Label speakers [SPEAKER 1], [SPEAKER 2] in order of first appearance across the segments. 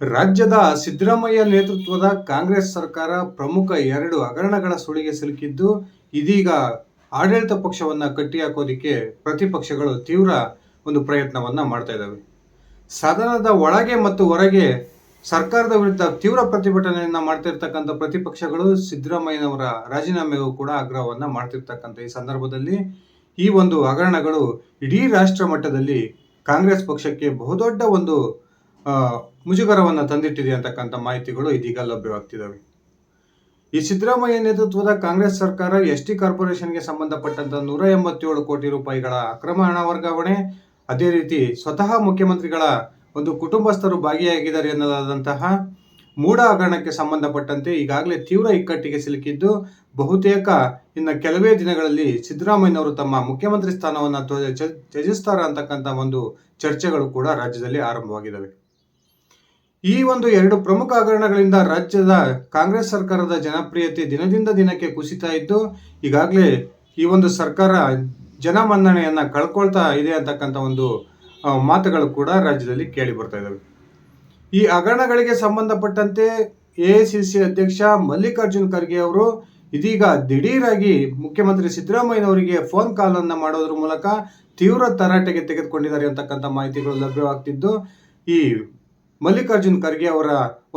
[SPEAKER 1] ರಾಜ್ಯದ ಸಿದ್ದರಾಮಯ್ಯ ನೇತೃತ್ವದ ಕಾಂಗ್ರೆಸ್ ಸರ್ಕಾರ ಪ್ರಮುಖ ಎರಡು ಹಗರಣಗಳ ಸುಳಿಗೆ ಸಿಲುಕಿದ್ದು, ಇದೀಗ ಆಡಳಿತ ಪಕ್ಷವನ್ನು ಕಟ್ಟಿಹಾಕೋದಿಕ್ಕೆ ಪ್ರತಿಪಕ್ಷಗಳು ತೀವ್ರ ಒಂದು ಪ್ರಯತ್ನವನ್ನು ಮಾಡ್ತಾ ಇದ್ದಾವೆ ಸದನದ ಒಳಗೆ ಮತ್ತು ಹೊರಗೆ ಸರ್ಕಾರದ ವಿರುದ್ಧ ತೀವ್ರ ಪ್ರತಿಭಟನೆಯನ್ನು ಮಾಡ್ತಿರ್ತಕ್ಕಂಥ ಪ್ರತಿಪಕ್ಷಗಳು ಸಿದ್ದರಾಮಯ್ಯನವರ ರಾಜೀನಾಮೆಗೂ ಕೂಡ ಆಗ್ರಹವನ್ನು ಮಾಡ್ತಿರ್ತಕ್ಕಂಥ ಈ ಸಂದರ್ಭದಲ್ಲಿ ಈ ಒಂದು ಹಗರಣಗಳು ಇಡೀ ರಾಷ್ಟ್ರ ಮಟ್ಟದಲ್ಲಿ ಕಾಂಗ್ರೆಸ್ ಪಕ್ಷಕ್ಕೆ ಬಹುದೊಡ್ಡ ಒಂದು ಮುಜುಗರವನ್ನ ತಂದಿಟ್ಟಿದೆ ಅಂತಕ್ಕಂಥ ಮಾಹಿತಿಗಳು ಇದೀಗ ಲಭ್ಯವಾಗ್ತಿದ್ದಾವೆ ಈ ಸಿದ್ದರಾಮಯ್ಯ ನೇತೃತ್ವದ ಕಾಂಗ್ರೆಸ್ ಸರ್ಕಾರ ಎಸ್ ಟಿ ಕಾರ್ಪೊರೇಷನ್ಗೆ ಸಂಬಂಧಪಟ್ಟಂತ ನೂರ ಎಂಬತ್ತೇಳು ಕೋಟಿ ರೂಪಾಯಿಗಳ ಅಕ್ರಮ ಹಣ ವರ್ಗಾವಣೆ, ಅದೇ ರೀತಿ ಸ್ವತಃ ಮುಖ್ಯಮಂತ್ರಿಗಳ ಒಂದು ಕುಟುಂಬಸ್ಥರು ಭಾಗಿಯಾಗಿದ್ದಾರೆ ಎನ್ನಲಾದಂತಹ ಮೂಢ ಹಗರಣಕ್ಕೆ ಸಂಬಂಧಪಟ್ಟಂತೆ ಈಗಾಗಲೇ ತೀವ್ರ ಇಕ್ಕಟ್ಟಿಗೆ ಸಿಲುಕಿದ್ದು, ಬಹುತೇಕ ಇನ್ನು ಕೆಲವೇ ದಿನಗಳಲ್ಲಿ ಸಿದ್ದರಾಮಯ್ಯನವರು ತಮ್ಮ ಮುಖ್ಯಮಂತ್ರಿ ಸ್ಥಾನವನ್ನು ತ್ಯಜಿಸ್ತಾರ ಅಂತಕ್ಕಂಥ ಒಂದು ಚರ್ಚೆಗಳು ಕೂಡ ರಾಜ್ಯದಲ್ಲಿ ಆರಂಭವಾಗಿದ್ದಾವೆ ಈ ಒಂದು ಎರಡು ಪ್ರಮುಖ ಹಗರಣಗಳಿಂದ ರಾಜ್ಯದ ಕಾಂಗ್ರೆಸ್ ಸರ್ಕಾರದ ಜನಪ್ರಿಯತೆ ದಿನದಿಂದ ದಿನಕ್ಕೆ ಕುಸಿತಾ ಇದ್ದು, ಈಗಾಗಲೇ ಈ ಒಂದು ಸರ್ಕಾರ ಜನಮನ್ನಣೆಯನ್ನು ಕಳ್ಕೊಳ್ತಾ ಇದೆ ಅಂತಕ್ಕಂಥ ಒಂದು ಮಾತುಗಳು ಕೂಡ ರಾಜ್ಯದಲ್ಲಿ ಕೇಳಿ ಬರ್ತಾ ಇದ್ದಾವೆ ಈ ಹಗರಣಗಳಿಗೆ ಸಂಬಂಧಪಟ್ಟಂತೆ ಎಐಸಿಸಿ ಅಧ್ಯಕ್ಷ ಮಲ್ಲಿಕಾರ್ಜುನ್ ಖರ್ಗೆ ಅವರು ಇದೀಗ ದಿಢೀರಾಗಿ ಮುಖ್ಯಮಂತ್ರಿ ಸಿದ್ದರಾಮಯ್ಯನವರಿಗೆ ಫೋನ್ ಕಾಲ್ ಅನ್ನ ಮಾಡೋದ್ರ ಮೂಲಕ ತೀವ್ರ ತರಾಟೆಗೆ ತೆಗೆದುಕೊಂಡಿದ್ದಾರೆ ಅಂತಕ್ಕಂಥ ಮಾಹಿತಿಗಳು ಲಭ್ಯವಾಗ್ತಿದ್ದು, ಈ ಮಲ್ಲಿಕಾರ್ಜುನ್ ಖರ್ಗೆ ಅವರ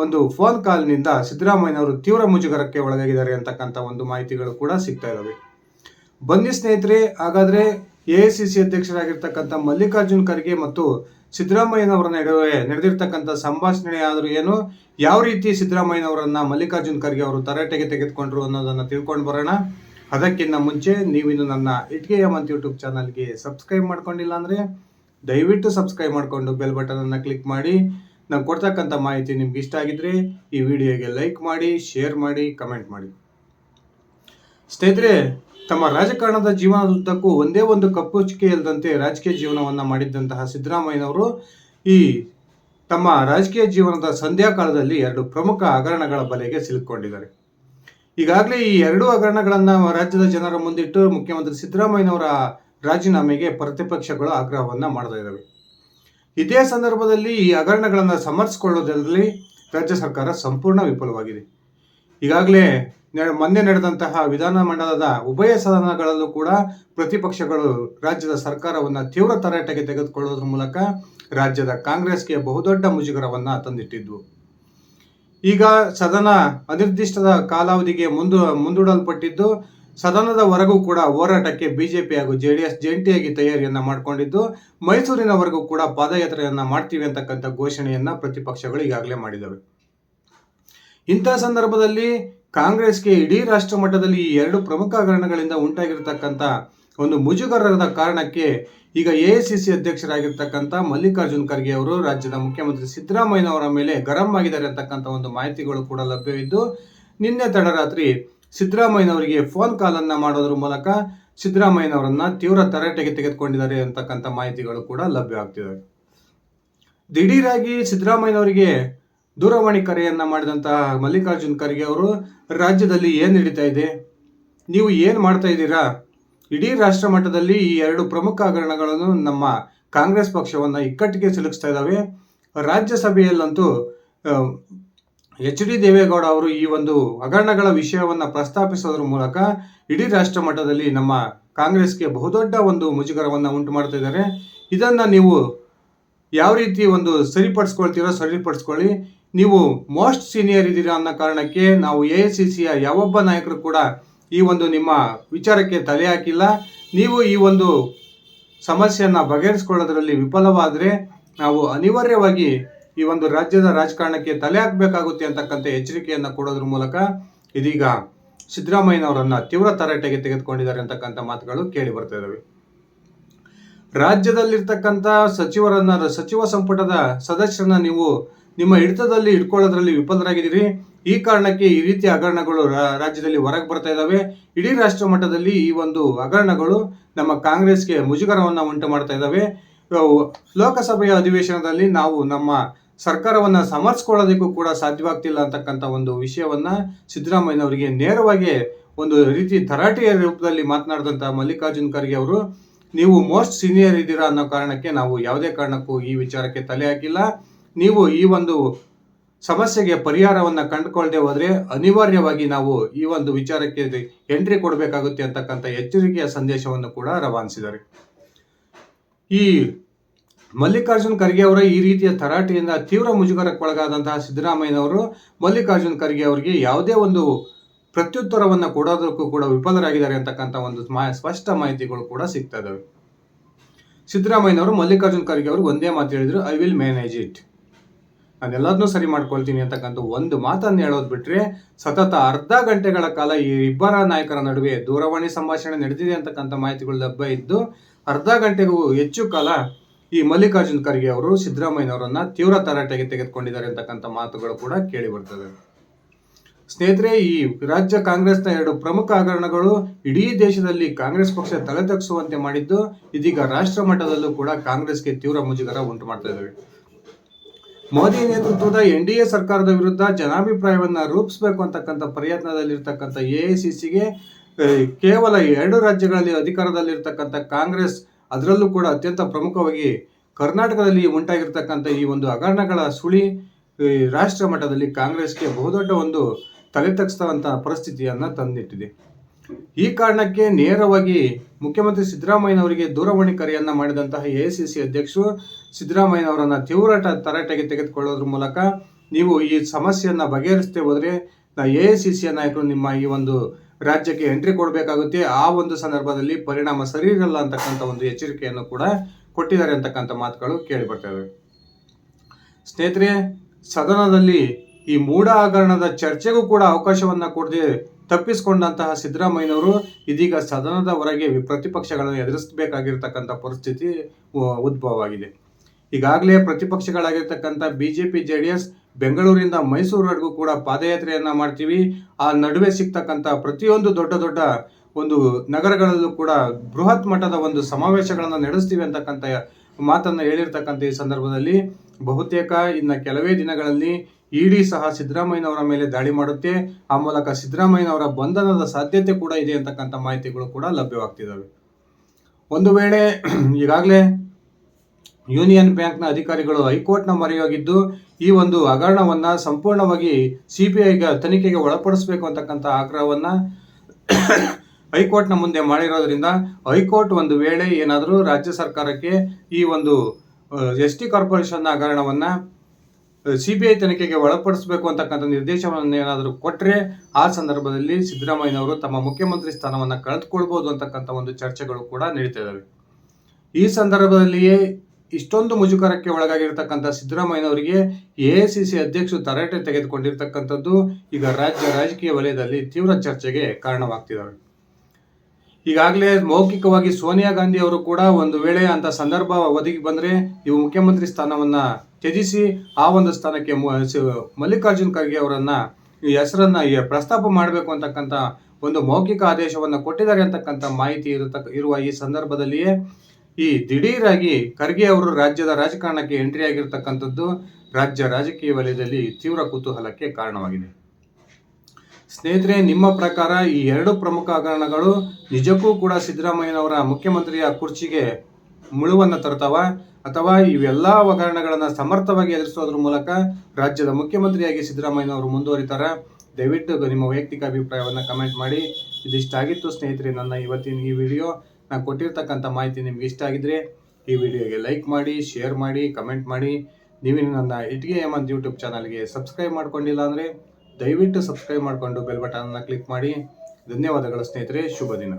[SPEAKER 1] ಒಂದು ಫೋನ್ ಕಾಲ್ನಿಂದ ಸಿದ್ದರಾಮಯ್ಯನವರು ತೀವ್ರ ಮುಜುಗರಕ್ಕೆ ಒಳಗಾಗಿದ್ದಾರೆ ಅಂತಕ್ಕಂಥ ಒಂದು ಮಾಹಿತಿಗಳು ಕೂಡ ಸಿಗ್ತಾ ಇದಾವೆ ಬನ್ನಿ ಸ್ನೇಹಿತರೆ, ಹಾಗಾದ್ರೆ ಸಿ ಅಧ್ಯಕ್ಷರಾಗಿರ್ತಕ್ಕಂಥ ಮಲ್ಲಿಕಾರ್ಜುನ್ ಖರ್ಗೆ ಮತ್ತು ಸಿದ್ದರಾಮಯ್ಯನವರ ನಡುವೆ ನಡೆದಿರ್ತಕ್ಕಂಥ ಸಂಭಾಷಣೆ ಆದರೂ ಏನು? ಯಾವ ರೀತಿ ಸಿದ್ದರಾಮಯ್ಯನವರನ್ನ ಮಲ್ಲಿಕಾರ್ಜುನ್ ಖರ್ಗೆ ಅವರು ತರಾಟೆಗೆ ತೆಗೆದುಕೊಂಡ್ರು ಅನ್ನೋದನ್ನ ತಿಳ್ಕೊಂಡು ಬರೋಣ. ಅದಕ್ಕಿಂತ ಮುಂಚೆ ನೀವಿನ್ನು ನನ್ನ ಇಟ್ಗೆಯ ಮಂತ್ ಯೂಟ್ಯೂಬ್ ಚಾನಲ್ಗೆ ಸಬ್ಸ್ಕ್ರೈಬ್ ಮಾಡ್ಕೊಂಡಿಲ್ಲ ಅಂದ್ರೆ ದಯವಿಟ್ಟು ಸಬ್ಸ್ಕ್ರೈಬ್ ಮಾಡಿಕೊಂಡು ಬೆಲ್ ಬಟನ್ ಅನ್ನ ಕ್ಲಿಕ್ ಮಾಡಿ. ನಾವು ಕೊಡ್ತಕ್ಕಂಥ ಮಾಹಿತಿ ನಿಮ್ಗೆ ಇಷ್ಟ ಆಗಿದ್ರೆ ಈ ವಿಡಿಯೋಗೆ ಲೈಕ್ ಮಾಡಿ, ಶೇರ್ ಮಾಡಿ, ಕಮೆಂಟ್ ಮಾಡಿ. ಸ್ನೇಹಿತರೆ, ತಮ್ಮ ರಾಜಕಾರಣದ ಜೀವನದುದ್ದಕ್ಕೂ ಒಂದೇ ಒಂದು ಕಪ್ಪು ಚುಕ್ಕೆ ಇಲ್ಲದಂತೆ ರಾಜಕೀಯ ಜೀವನವನ್ನು ಮಾಡಿದ್ದಂತಹ ಸಿದ್ದರಾಮಯ್ಯನವರು ಈ ತಮ್ಮ ರಾಜಕೀಯ ಜೀವನದ ಸಂಧ್ಯಾಕಾಲದಲ್ಲಿ ಎರಡು ಪ್ರಮುಖ ಹಗರಣಗಳ ಬಲೆಗೆ ಸಿಲುಕೊಂಡಿದ್ದಾರೆ ಈಗಾಗಲೇ ಈ ಎರಡು ಹಗರಣಗಳನ್ನು ರಾಜ್ಯದ ಜನರ ಮುಂದಿಟ್ಟು ಮುಖ್ಯಮಂತ್ರಿ ಸಿದ್ದರಾಮಯ್ಯನವರ ರಾಜೀನಾಮೆಗೆ ಪ್ರತಿಪಕ್ಷಗಳು ಆಗ್ರಹವನ್ನ ಮಾಡ್ತಾ ಇದ್ದಾವೆ. ಇದೇ ಸಂದರ್ಭದಲ್ಲಿ ಈ ಹಗರಣಗಳನ್ನು ಸಮರ್ಥಿಸಿಕೊಳ್ಳೋದ್ರಲ್ಲಿ ರಾಜ್ಯ ಸರ್ಕಾರ ಸಂಪೂರ್ಣ ವಿಫಲವಾಗಿದೆ. ಈಗಾಗಲೇ ಮೊನ್ನೆ ನಡೆದಂತಹ ವಿಧಾನಮಂಡಲದ ಉಭಯ ಸದನಗಳಲ್ಲೂ ಕೂಡ ಪ್ರತಿಪಕ್ಷಗಳು ರಾಜ್ಯದ ಸರ್ಕಾರವನ್ನು ತೀವ್ರ ತರಾಟೆಗೆ ತೆಗೆದುಕೊಳ್ಳೋದ್ರ ಮೂಲಕ ರಾಜ್ಯದ ಕಾಂಗ್ರೆಸ್ಗೆ ಬಹುದೊಡ್ಡ ಮುಜುಗರವನ್ನು ತಂದಿಟ್ಟಿದ್ವು. ಈಗ ಸದನ ಅನಿರ್ದಿಷ್ಟದ ಕಾಲಾವಧಿಗೆ ಮುಂದು, ಮುಂದೂಡಲ್ಪಟ್ಟಿದ್ದು ಸದನದ ಹೊರಗೂ ಕೂಡ ಹೋರಾಟಕ್ಕೆ ಬಿಜೆಪಿ ಹಾಗೂ ಜೆಡಿಎಸ್ ಜಂಟಿಯಾಗಿ ತಯಾರಿಯನ್ನ ಮಾಡಿಕೊಂಡಿದ್ದು, ಮೈಸೂರಿನವರೆಗೂ ಕೂಡ ಪಾದಯಾತ್ರೆಯನ್ನ ಮಾಡ್ತೀವಿ ಅಂತಕ್ಕಂಥ ಘೋಷಣೆಯನ್ನ ಪ್ರತಿಪಕ್ಷಗಳು ಈಗಾಗಲೇ ಮಾಡಿದವೆ. ಇಂಥ ಸಂದರ್ಭದಲ್ಲಿ ಕಾಂಗ್ರೆಸ್ಗೆ ಇಡೀ ರಾಷ್ಟ್ರ ಮಟ್ಟದಲ್ಲಿ ಈ ಎರಡು ಪ್ರಮುಖ ಕಾರಣಗಳಿಂದ ಉಂಟಾಗಿರ್ತಕ್ಕಂಥ ಒಂದು ಮುಜುಗರದ ಕಾರಣಕ್ಕೆ ಈಗ ಎಐಸಿಸಿ ಅಧ್ಯಕ್ಷರಾಗಿರ್ತಕ್ಕಂಥ ಮಲ್ಲಿಕಾರ್ಜುನ್ ಖರ್ಗೆ ಅವರು ರಾಜ್ಯದ ಮುಖ್ಯಮಂತ್ರಿ ಸಿದ್ದರಾಮಯ್ಯನವರ ಮೇಲೆ ಗರಂ ಆಗಿದ್ದಾರೆ ಅಂತಕ್ಕಂಥ ಒಂದು ಮಾಹಿತಿಗಳು ಕೂಡ ಲಭ್ಯವಿದ್ದು, ನಿನ್ನೆ ತಡರಾತ್ರಿ ಸಿದ್ದರಾಮಯ್ಯನವರಿಗೆ ಫೋನ್ ಕಾಲನ್ನು ಮಾಡೋದ್ರ ಮೂಲಕ ಸಿದ್ದರಾಮಯ್ಯನವರನ್ನ ತೀವ್ರ ತರಾಟೆಗೆ ತೆಗೆದುಕೊಂಡಿದ್ದಾರೆ ಅಂತಕ್ಕಂಥ ಮಾಹಿತಿಗಳು ಕೂಡ ಲಭ್ಯ ಆಗ್ತಿವೆ ದಿಢೀರಾಗಿ ಸಿದ್ದರಾಮಯ್ಯನವರಿಗೆ ದೂರವಾಣಿ ಕರೆಯನ್ನ ಮಾಡಿದಂತಹ ಮಲ್ಲಿಕಾರ್ಜುನ್ ಖರ್ಗೆ ಅವರು, ರಾಜ್ಯದಲ್ಲಿ ಏನು ನಡೀತಾ ಇದೆ? ನೀವು ಏನು ಮಾಡ್ತಾ ಇದ್ದೀರಾ? ಇಡೀ ರಾಷ್ಟ್ರ ಮಟ್ಟದಲ್ಲಿ ಈ ಎರಡು ಪ್ರಮುಖ ಹಗರಣಗಳನ್ನು ನಮ್ಮ ಕಾಂಗ್ರೆಸ್ ಪಕ್ಷವನ್ನ ಇಕ್ಕಟ್ಟಿಗೆ ಸಿಲುಕಿಸ್ತಾ ಇದ್ದಾವೆ. ರಾಜ್ಯಸಭೆಯಲ್ಲಂತೂ ಎಚ್ ಡಿ ದೇವೇಗೌಡ ಅವರು ಈ ಒಂದು ಹಗರಣಗಳ ವಿಷಯವನ್ನ ಪ್ರಸ್ತಾಪಿಸೋದ್ರ ಮೂಲಕ ಇಡೀ ರಾಷ್ಟ್ರ ಮಟ್ಟದಲ್ಲಿ ನಮ್ಮ ಕಾಂಗ್ರೆಸ್ಗೆ ಬಹುದೊಡ್ಡ ಒಂದು ಮುಜುಗರವನ್ನ ಉಂಟು ಮಾಡ್ತಾ ಇದ್ದಾರೆ. ಇದನ್ನ ನೀವು ಯಾವ ರೀತಿ ಒಂದು ಸರಿಪಡಿಸ್ಕೊಳ್ತೀರೋ ಸರಿಪಡಿಸ್ಕೊಳ್ಳಿ. ನೀವು ಮೋಸ್ಟ್ ಸೀನಿಯರ್ ಇದ್ದೀರಾ ಅನ್ನೋ ಕಾರಣಕ್ಕೆ ನಾವು ಎ ಐ ಸಿ ಸಿಯ ಯಾವೊಬ್ಬ ನಾಯಕರು ಕೂಡ ಈ ಒಂದು ನಿಮ್ಮ ವಿಚಾರಕ್ಕೆ ತಲೆ ಹಾಕಿಲ್ಲ. ನೀವು ಈ ಒಂದು ಸಮಸ್ಯೆಯನ್ನು ಬಗೆಹರಿಸ್ಕೊಳ್ಳೋದ್ರಲ್ಲಿ ವಿಫಲವಾದರೆ ನಾವು ಅನಿವಾರ್ಯವಾಗಿ ಈ ಒಂದು ರಾಜ್ಯದ ರಾಜಕಾರಣಕ್ಕೆ ತಲೆ ಹಾಕಬೇಕಾಗುತ್ತೆ ಅಂತಕ್ಕಂಥ ಎಚ್ಚರಿಕೆಯನ್ನು ಕೊಡೋದ್ರ ಮೂಲಕ ಇದೀಗ ಸಿದ್ದರಾಮಯ್ಯನವರನ್ನ ತೀವ್ರ ತರಾಟೆಗೆ ತೆಗೆದುಕೊಂಡಿದ್ದಾರೆ ಅಂತಕ್ಕಂಥ ಮಾತುಗಳು ಕೇಳಿ ಬರ್ತಾ ಇದಾವೆ. ರಾಜ್ಯದಲ್ಲಿರ್ತಕ್ಕಂಥ ಸಚಿವರನ್ನ, ಸಚಿವ ಸಂಪುಟದ ಸದಸ್ಯರನ್ನ ನೀವು ನಿಮ್ಮ ಹಿಡಿತದಲ್ಲಿ ಇಟ್ಕೊಳ್ಳೋದ್ರಲ್ಲಿ ವಿಫಲರಾಗಿದ್ದೀರಿ. ಈ ಕಾರಣಕ್ಕೆ ಈ ರೀತಿಯ ಹಗರಣಗಳು ರಾಜ್ಯದಲ್ಲಿ ಹೊರಗೆ ಬರ್ತಾ ಇದ್ದಾವೆ ಇಡೀ ರಾಷ್ಟ್ರ ಮಟ್ಟದಲ್ಲಿ ಈ ಒಂದು ಹಗರಣಗಳು ನಮ್ಮ ಕಾಂಗ್ರೆಸ್ಗೆ ಮುಜುಗರವನ್ನ ಉಂಟು ಮಾಡ್ತಾ ಇದ್ದಾವೆ ಲೋಕಸಭೆಯ ಅಧಿವೇಶನದಲ್ಲಿ ನಾವು ನಮ್ಮ ಸರ್ಕಾರವನ್ನ ಸಮರ್ಸ್ಕೊಳ್ಳೋದಕ್ಕೂ ಕೂಡ ಸಾಧ್ಯವಾಗ್ತಿಲ್ಲ ಅಂತಕ್ಕಂಥ ಒಂದು ವಿಷಯವನ್ನ ಸಿದ್ದರಾಮಯ್ಯನವರಿಗೆ ನೇರವಾಗಿ ಒಂದು ರೀತಿ ತರಾಟೆಯ ರೂಪದಲ್ಲಿ ಮಾತನಾಡಿದಂಥ ಮಲ್ಲಿಕಾರ್ಜುನ್ ಖರ್ಗೆ ಅವರು, ನೀವು ಮೋಸ್ಟ್ ಸೀನಿಯರ್ ಇದ್ದೀರಾ ಅನ್ನೋ ಕಾರಣಕ್ಕೆ ನಾವು ಯಾವುದೇ ಕಾರಣಕ್ಕೂ ಈ ವಿಚಾರಕ್ಕೆ ತಲೆ ಹಾಕಿಲ್ಲ. ನೀವು ಈ ಒಂದು ಸಮಸ್ಯೆಗೆ ಪರಿಹಾರವನ್ನ ಕಂಡುಕೊಳ್ಳದೆ ಹೋದರೆ ಅನಿವಾರ್ಯವಾಗಿ ನಾವು ಈ ಒಂದು ವಿಚಾರಕ್ಕೆ ಎಂಟ್ರಿ ಕೊಡಬೇಕಾಗುತ್ತೆ ಅಂತಕ್ಕಂಥ ಎಚ್ಚರಿಕೆಯ ಸಂದೇಶವನ್ನು ಕೂಡ ರವಾನಿಸಿದ್ದಾರೆ. ಈ ಮಲ್ಲಿಕಾರ್ಜುನ್ ಖರ್ಗೆ ಅವರ ಈ ರೀತಿಯ ತರಾಟೆಯಿಂದ ತೀವ್ರ ಮುಜುಗರಕ್ಕೊಳಗಾದಂತಹ ಸಿದ್ದರಾಮಯ್ಯನವರು ಮಲ್ಲಿಕಾರ್ಜುನ್ ಖರ್ಗೆ ಅವರಿಗೆ ಯಾವುದೇ ಒಂದು ಪ್ರತ್ಯುತ್ತರವನ್ನು ಕೊಡೋದಕ್ಕೂ ಕೂಡ ವಿಫಲರಾಗಿದ್ದಾರೆ ಅಂತಕ್ಕಂಥ ಒಂದು ಸ್ಪಷ್ಟ ಮಾಹಿತಿಗಳು ಕೂಡ ಸಿಗ್ತಾ ಇದ್ದಾವೆ ಸಿದ್ದರಾಮಯ್ಯನವರು ಮಲ್ಲಿಕಾರ್ಜುನ್ ಖರ್ಗೆ ಅವರು ಒಂದೇ ಮಾತು ಹೇಳಿದರು ಐ ವಿಲ್ ಮ್ಯಾನೇಜ್ ಇಟ್ ನಾನು ಸರಿ ಮಾಡ್ಕೊಳ್ತೀನಿ ಅಂತಕ್ಕಂಥ ಒಂದು ಮಾತನ್ನು ಹೇಳೋದು ಬಿಟ್ಟರೆ ಸತತ ಅರ್ಧ ಗಂಟೆಗಳ ಕಾಲ ಈ ಇಬ್ಬರ ನಾಯಕರ ನಡುವೆ ದೂರವಾಣಿ ಸಂಭಾಷಣೆ ನಡೆದಿದೆ ಅಂತಕ್ಕಂಥ ಮಾಹಿತಿಗಳು ಲಭ್ಯ ಇದ್ದು ಅರ್ಧ ಗಂಟೆಗೂ ಹೆಚ್ಚು ಕಾಲ ಈ ಮಲ್ಲಿಕಾರ್ಜುನ್ ಖರ್ಗೆ ಅವರು, ಸಿದ್ದರಾಮಯ್ಯನವರನ್ನ ತೀವ್ರ ತರಾಟೆಗೆ ತೆಗೆದುಕೊಂಡಿದ್ದಾರೆ ಅಂತಕ್ಕಂಥ ಮಾತುಗಳು ಕೂಡ ಕೇಳಿ ಬರ್ತದೆ ಸ್ನೇಹಿತರೆ, ಈ ರಾಜ್ಯ ಕಾಂಗ್ರೆಸ್ನ ಎರಡು ಪ್ರಮುಖ ಹಗರಣಗಳು ಇಡೀ ದೇಶದಲ್ಲಿ ಕಾಂಗ್ರೆಸ್ ಪಕ್ಷ ತಲೆ ತಗ್ಗಿಸುವಂತೆ ಮಾಡಿದ್ದು, ಇದೀಗ ರಾಷ್ಟ್ರ ಮಟ್ಟದಲ್ಲೂ ಕೂಡ ಕಾಂಗ್ರೆಸ್ಗೆ ತೀವ್ರ ಮುಜುಗರ ಉಂಟು ಮಾಡ್ತಾ ಇದ್ದಾವೆ ಮೋದಿ ನೇತೃತ್ವದ ಎನ್ ಡಿ ಎ ಸರ್ಕಾರದ ವಿರುದ್ಧ ಜನಾಭಿಪ್ರಾಯವನ್ನ ರೂಪಿಸಬೇಕು ಅಂತಕ್ಕಂಥ ಪ್ರಯತ್ನದಲ್ಲಿರ್ತಕ್ಕಂಥ ಎ ಐ ಕೇವಲ ಎರಡು ರಾಜ್ಯಗಳಲ್ಲಿ ಅಧಿಕಾರದಲ್ಲಿರ್ತಕ್ಕಂಥ ಕಾಂಗ್ರೆಸ್ ಅದರಲ್ಲೂ ಕೂಡ ಅತ್ಯಂತ ಪ್ರಮುಖವಾಗಿ ಕರ್ನಾಟಕದಲ್ಲಿ ಉಂಟಾಗಿರ್ತಕ್ಕಂಥ ಈ ಒಂದು ಹಗರಣಗಳ ಸುಳಿ ರಾಷ್ಟ್ರ ಮಟ್ಟದಲ್ಲಿ ಕಾಂಗ್ರೆಸ್ಗೆ ಬಹುದೊಡ್ಡ ಒಂದು ತಲೆ ಪರಿಸ್ಥಿತಿಯನ್ನು ಪರಿಸ್ಥಿತಿಯನ್ನ ತಂದಿಟ್ಟಿದೆ. ಈ ಕಾರಣಕ್ಕೆ ನೇರವಾಗಿ ಮುಖ್ಯಮಂತ್ರಿ ಸಿದ್ದರಾಮಯ್ಯನವರಿಗೆ ದೂರವಾಣಿ ಕರೆಯನ್ನ ಮಾಡಿದಂತಹ ಎಐಸಿಸಿ ಅಧ್ಯಕ್ಷರು ಸಿದ್ದರಾಮಯ್ಯನವರನ್ನ ತೀವ್ರ ತರಾಟೆಗೆ ತೆಗೆದುಕೊಳ್ಳೋದ್ರ ಮೂಲಕ ನೀವು ಈ ಸಮಸ್ಯೆಯನ್ನ ಬಗೆಹರಿಸ್ತೇ ಹೋದ್ರೆ ಎ ಐ ಸಿ ಸಿಯ ನಾಯಕರು ನಿಮ್ಮ ಈ ಒಂದು ರಾಜ್ಯಕ್ಕೆ ಎಂಟ್ರಿ ಕೊಡಬೇಕಾಗುತ್ತೆ. ಆ ಒಂದು ಸಂದರ್ಭದಲ್ಲಿ ಪರಿಣಾಮ ಸರಿ ಇರಲ್ಲ ಅಂತಕ್ಕಂಥ ಒಂದು ಎಚ್ಚರಿಕೆಯನ್ನು ಕೂಡ ಕೊಟ್ಟಿದ್ದಾರೆ ಅಂತಕ್ಕಂಥ ಮಾತುಗಳು ಕೇಳಿ ಬರ್ತವೆ. ಸ್ನೇಹಿತರೆ, ಸದನದಲ್ಲಿ ಈ ಮೂಢ ಹಗರಣದ ಚರ್ಚೆಗೂ ಕೂಡ ಅವಕಾಶವನ್ನ ಕೊಡದೆ ತಪ್ಪಿಸಿಕೊಂಡಂತಹ ಸಿದ್ದರಾಮಯ್ಯನವರು ಇದೀಗ ಸದನದ ಹೊರಗೆ ಪ್ರತಿಪಕ್ಷಗಳನ್ನು ಎದುರಿಸಬೇಕಾಗಿರ್ತಕ್ಕಂಥ ಪರಿಸ್ಥಿತಿ ಉದ್ಭವವಾಗಿದೆ. ಈಗಾಗಲೇ ಪ್ರತಿಪಕ್ಷಗಳಾಗಿರ್ತಕ್ಕಂಥ ಬಿಜೆಪಿ ಜೆ ಡಿ ಎಸ್ ಬೆಂಗಳೂರಿಂದ ಮೈಸೂರುವರೆಗೂ ಕೂಡ ಪಾದಯಾತ್ರೆಯನ್ನ ಮಾಡ್ತೀವಿ. ಆ ನಡುವೆ ಸಿಗ್ತಕ್ಕಂಥ ಪ್ರತಿಯೊಂದು ದೊಡ್ಡ ದೊಡ್ಡ ಒಂದು ನಗರಗಳಲ್ಲೂ ಕೂಡ ಬೃಹತ್ ಮಟ್ಟದ ಒಂದು ಸಮಾವೇಶಗಳನ್ನು ನಡೆಸ್ತೀವಿ ಅಂತಕ್ಕಂಥ ಮಾತನ್ನು ಹೇಳಿರ್ತಕ್ಕಂಥ ಈ ಸಂದರ್ಭದಲ್ಲಿ. ಬಹುತೇಕ ಇನ್ನು ಕೆಲವೇ ದಿನಗಳಲ್ಲಿ ಇಡಿ ಸಹ ಸಿದ್ದರಾಮಯ್ಯನವರ ಮೇಲೆ ದಾಳಿ ಮಾಡುತ್ತೆ. ಆ ಮೂಲಕ ಸಿದ್ದರಾಮಯ್ಯನವರ ಬಂಧನದ ಸಾಧ್ಯತೆ ಕೂಡ ಇದೆ ಅಂತಕ್ಕಂಥ ಮಾಹಿತಿಗಳು ಕೂಡ ಲಭ್ಯವಾಗ್ತಿದ್ದಾವೆ ಒಂದು ವೇಳೆ ಈಗಾಗಲೇ ಯೂನಿಯನ್ ಬ್ಯಾಂಕ್ನ ಅಧಿಕಾರಿಗಳು ಹೈಕೋರ್ಟ್ನ ಮೊರೆಯಾಗಿದ್ದು ಈ ಒಂದು ಹಗರಣವನ್ನು ಸಂಪೂರ್ಣವಾಗಿ ಸಿ ಬಿ ಐಗೆ ತನಿಖೆಗೆ ಒಳಪಡಿಸಬೇಕು ಅಂತಕ್ಕಂಥ ಆಗ್ರಹವನ್ನ ಹೈಕೋರ್ಟ್ನ ಮುಂದೆ ಮಾಡಿರೋದ್ರಿಂದ ಹೈಕೋರ್ಟ್ ಒಂದು ವೇಳೆ ಏನಾದರೂ ರಾಜ್ಯ ಸರ್ಕಾರಕ್ಕೆ ಈ ಒಂದು ಎಸ್ ಟಿ ಕಾರ್ಪೊರೇಷನ್ನ ಹಗರಣವನ್ನ ಐ ತನಿಖೆಗೆ ಒಳಪಡಿಸಬೇಕು ಅಂತಕ್ಕಂಥ ನಿರ್ದೇಶನವನ್ನು ಏನಾದರೂ ಕೊಟ್ಟರೆ ಆ ಸಂದರ್ಭದಲ್ಲಿ ಸಿದ್ದರಾಮಯ್ಯನವರು ತಮ್ಮ ಮುಖ್ಯಮಂತ್ರಿ ಸ್ಥಾನವನ್ನು ಕಳೆದುಕೊಳ್ಬೋದು ಅಂತಕ್ಕಂಥ ಒಂದು ಚರ್ಚೆಗಳು ಕೂಡ ನಡೀತಾ ಇದ್ದಾವೆ ಈ ಸಂದರ್ಭದಲ್ಲಿಯೇ ಇಷ್ಟೊಂದು ಮುಜುಗರಕ್ಕೆ ಒಳಗಾಗಿರ್ತಕ್ಕಂಥ ಸಿದ್ದರಾಮಯ್ಯನವರಿಗೆ ಎ ಸಿ ಸಿ ಅಧ್ಯಕ್ಷರು ತರಾಟೆ ತೆಗೆದುಕೊಂಡಿರ್ತಕ್ಕಂಥದ್ದು ಈಗ ರಾಜ್ಯ ರಾಜಕೀಯ ವಲಯದಲ್ಲಿ ತೀವ್ರ ಚರ್ಚೆಗೆ ಕಾರಣವಾಗ್ತಿದ್ದಾರೆ ಈಗಾಗಲೇ ಮೌಖಿಕವಾಗಿ ಸೋನಿಯಾ ಗಾಂಧಿ ಅವರು ಕೂಡ ಒಂದು ವೇಳೆ ಅಂತ ಸಂದರ್ಭ ಒದಗಿ ಬಂದ್ರೆ ನೀವು ಮುಖ್ಯಮಂತ್ರಿ ಸ್ಥಾನವನ್ನ ತ್ಯಜಿಸಿ ಆ ಒಂದು ಸ್ಥಾನಕ್ಕೆ ಮಲ್ಲಿಕಾರ್ಜುನ್ ಖರ್ಗೆ ಅವರನ್ನ ಈ ಹೆಸರನ್ನ ಪ್ರಸ್ತಾಪ ಮಾಡಬೇಕು ಅಂತಕ್ಕಂಥ ಒಂದು ಮೌಖಿಕ ಆದೇಶವನ್ನು ಕೊಟ್ಟಿದ್ದಾರೆ ಅಂತಕ್ಕಂಥ ಮಾಹಿತಿ ಇರತಕ್ಕ ಇರುವ ಈ ಸಂದರ್ಭದಲ್ಲಿಯೇ ಈ ದಿಢೀರಾಗಿ ಖರ್ಗೆ ಅವರು ರಾಜ್ಯದ ರಾಜಕಾರಣಕ್ಕೆ ಎಂಟ್ರಿ ಆಗಿರ್ತಕ್ಕಂಥದ್ದು ರಾಜ್ಯ ರಾಜಕೀಯ ವಲಯದಲ್ಲಿ ತೀವ್ರ ಕುತೂಹಲಕ್ಕೆ ಕಾರಣವಾಗಿದೆ. ಸ್ನೇಹಿತರೆ, ನಿಮ್ಮ ಪ್ರಕಾರ ಈ ಎರಡು ಪ್ರಮುಖ ಹಗರಣಗಳು ನಿಜಕ್ಕೂ ಕೂಡ ಸಿದ್ದರಾಮಯ್ಯನವರ ಮುಖ್ಯಮಂತ್ರಿಯ ಕುರ್ಚಿಗೆ ಮುಳುವನ್ನು ತರ್ತಾವ ಅಥವಾ ಇವೆಲ್ಲ ಹಗರಣಗಳನ್ನು ಸಮರ್ಥವಾಗಿ ಎದುರಿಸೋದ್ರ ಮೂಲಕ ರಾಜ್ಯದ ಮುಖ್ಯಮಂತ್ರಿಯಾಗಿ ಸಿದ್ದರಾಮಯ್ಯನವರು ಮುಂದುವರಿತಾರ? ದಯವಿಟ್ಟು ನಿಮ್ಮ ವೈಯಕ್ತಿಕ ಅಭಿಪ್ರಾಯವನ್ನು ಕಮೆಂಟ್ ಮಾಡಿ. ಇದಿಷ್ಟಾಗಿತ್ತು ಸ್ನೇಹಿತರೆ, ನನ್ನ ಇವತ್ತಿನ ಈ ವಿಡಿಯೋ. ನಾನು ಕೊಟ್ಟಿರ್ತಕ್ಕಂಥ ಮಾಹಿತಿ ನಿಮ್ಗೆ ಇಷ್ಟ ಆಗಿದ್ರೆ ಈ ವಿಡಿಯೋಗೆ ಲೈಕ್ ಮಾಡಿ, ಶೇರ್ ಮಾಡಿ, ಕಮೆಂಟ್ ಮಾಡಿ. ನೀವು ನನ್ನ ಇಟ್ಗೆ ಹೇಮಂತ್ ಯೂಟ್ಯೂಬ್ ಚಾನಲ್ಗೆ ಸಬ್ಸ್ಕ್ರೈಬ್ ಮಾಡ್ಕೊಂಡಿಲ್ಲ ಅಂದರೆ ದಯವಿಟ್ಟು ಸಬ್ಸ್ಕ್ರೈಬ್ ಮಾಡಿಕೊಂಡು ಬೆಲ್ ಬಟನ್ನ ಕ್ಲಿಕ್ ಮಾಡಿ. ಧನ್ಯವಾದಗಳು ಸ್ನೇಹಿತರೆ, ಶುಭ ದಿನ.